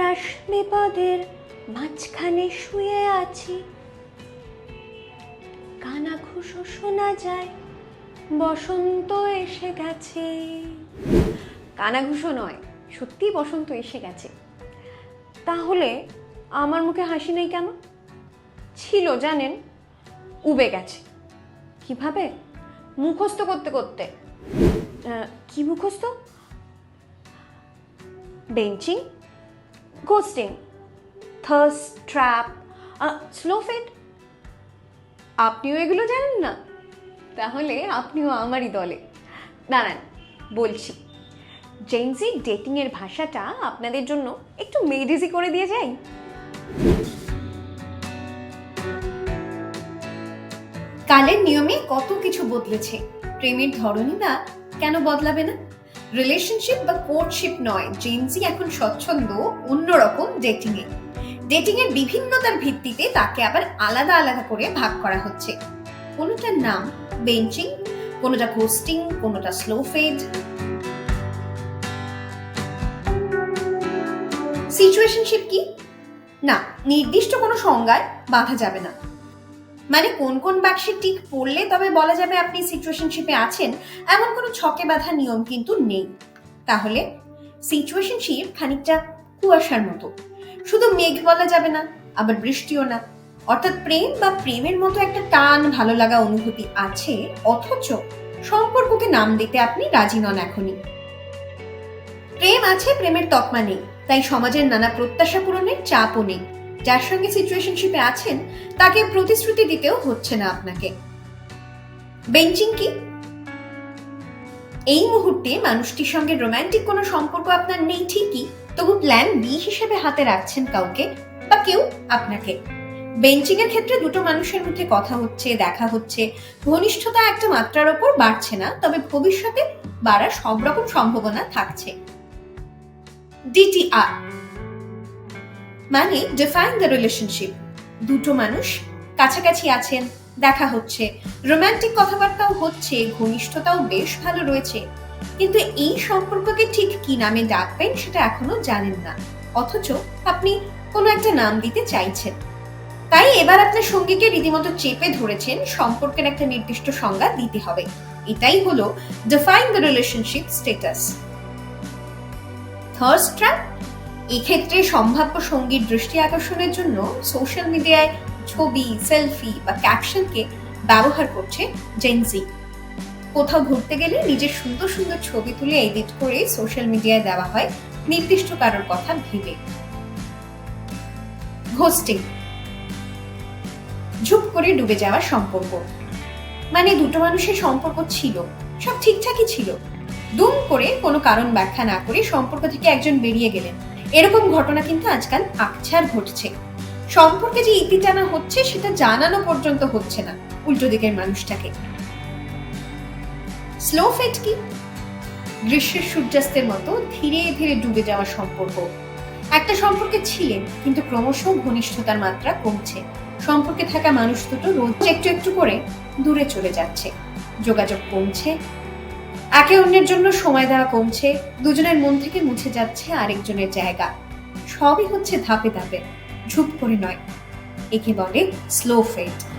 রাস বিপদের মাঝখানে শুয়ে আছি। কানা ঘুষো শোনা যায়, বসন্ত এসে গেছে। কানাঘুষো নয় সত্যি বসন্ত এসে গেছে। তাহলে আমার মুখে হাসি নেই কেন? ছিল, জানেন, উবে গেছে। কীভাবে? মুখস্থ করতে করতে। কি মুখস্থ? Benching? Ghosting thirst trap slow fade আপনিও এগুলো জানেন না? তাহলে আপনিও আমারই দলে। দাঁড়ান, বলছি। জেনজি ডেটিংয়ের ভাষাটা আপনাদের জন্য একটু মেডিজি করে দিয়ে যাই। কালের নিয়মে কত কিছু বদলেছে। প্রেমের ধরনই বা কেন বদলাবে না? রিলেশনশিপ বা কোর্টশিপ নয়। জেনসি এখন স্বচ্ছন্দ, অন্যরকম ডেটিং এ ডেটিং এর বিভিন্নতার ভিত্তিতে তাকে আবার আলাদা আলাদা করে ভাগ করা হচ্ছে। কোনোটার নাম বেঞ্চিং কোনোটা ঘোস্টিং কোনোটা স্লো ফেড সিচুয়েশনশিপ কি? না, নির্দিষ্ট কোনো সংজ্ঞায় বাঁধা যাবে না। মানে কোন কোন বাক্সে টিক পড়লে তবে বলা যাবে আপনি সিচুয়েশনশিপে আছেন, এমন কোনো ছকে বাঁধা নিয়ম কিন্তু নেই। তাহলে সিচুয়েশনশিপ খানিকটা কুয়াশার মতো। শুধু মেঘ বলা যাবে না, আবার বৃষ্টিও না। অর্থাৎ প্রেম বা প্রেমের মতো একটা টান ভালো লাগা অনুভূতি আছে, অথচ সম্পর্ককে নাম দিতে আপনি রাজি নন এখনই। প্রেম আছে, প্রেমের তকমা নেই, তাই সমাজের নানা প্রত্যাশা পূরণের চাপও নেই। যার সঙ্গে সিচুয়েশনশিপে আছেন, তাকে প্রতিশ্রুতি দিতেও হচ্ছে না আপনাকে। বেঞ্চিং কি? এই মুহূর্তে মানুষটির সঙ্গে রোমান্টিক কোনো সম্পর্ক আপনার নেই ঠিকই, তবু প্ল্যান বি হিসেবে হাতে রাখছেন কাউকে বা কেউ আপনাকে। বেঞ্চিং এর ক্ষেত্রে দুটো মানুষের মধ্যে কথা হচ্ছে, দেখা হচ্ছে। ঘনিষ্ঠতা একটা মাত্রার ওপর বাড়ছে না, তবে ভবিষ্যতে বাড়ার সব রকম সম্ভাবনা থাকছে। ডিটিআর মানে ডিফাইন দ্য রিলেশনশিপ দুটো মানুষ কাছাকাছি আছেন, দেখা হচ্ছে। রোমান্টিক কথাবার্তাও হচ্ছে, ঘনিষ্ঠতাও বেশ ভালো রয়েছে। কিন্তু এই সম্পর্ককে ঠিক কি নামে ডাকবেন সেটা এখনও জানেন না। অথচ আপনি কোনো একটা নাম দিতে চাইছেন। তাই এবার আপনার সঙ্গীকে রীতিমতো চেপে ধরেছেন সম্পর্কের একটা নির্দিষ্ট সংজ্ঞা দিতে হবে। এটাই হলো define the relationship status thirst trap এক্ষেত্রে সম্ভাব্য সঙ্গীর দৃষ্টি আকর্ষণের জন্য সোশ্যাল মিডিয়ায় ছবি সেলফি বা ক্যাপশনকে ব্যবহার করছে জেনজি কোথাও ঘুরতে গেলে নিজের সুন্দর সুন্দর ছবি তুলে এডিট করে সোশ্যাল মিডিয়ায় দেওয়া হয়, নির্দিষ্ট কারোর কথা ভেবে। ঘোস্টিং ঝুপ করে ডুবে যাওয়ার সম্পর্ক। মানে দুটো মানুষের সম্পর্ক ছিল, সব ঠিকঠাকই ছিল। দুম করে কোনো কারণ ব্যাখ্যা না করে সম্পর্ক থেকে একজন বেরিয়ে গেলেন। এরকম ঘটনা কিন্তু আজকাল আকছার ঘটছে। সম্পর্কে যে ইতি টানা হচ্ছে, সেটা জানানো পর্যন্ত হচ্ছে না উল্টো দিকের মানুষটাকে। স্লো ফেট কি? গ্রীষ্মের সূর্যাস্তের মতো ধীরে ধীরে ডুবে যাওয়া সম্পর্ক। একটা সম্পর্কে ছিলেন, কিন্তু ক্রমশ ঘনিষ্ঠতার মাত্রা কমছে। সম্পর্কে থাকা মানুষ দুটো রোজ একটু একটু করে দূরে চলে যাচ্ছে। যোগাযোগ কমছে একে অন্যের জন্য সময় দেওয়া কমছে, দুজনের মন থেকে মুছে যাচ্ছে আরেকজনের জায়গা। সবই হচ্ছে ধাপে ধাপে, ঝুপ করে নয়। একে বলে স্লো ফেট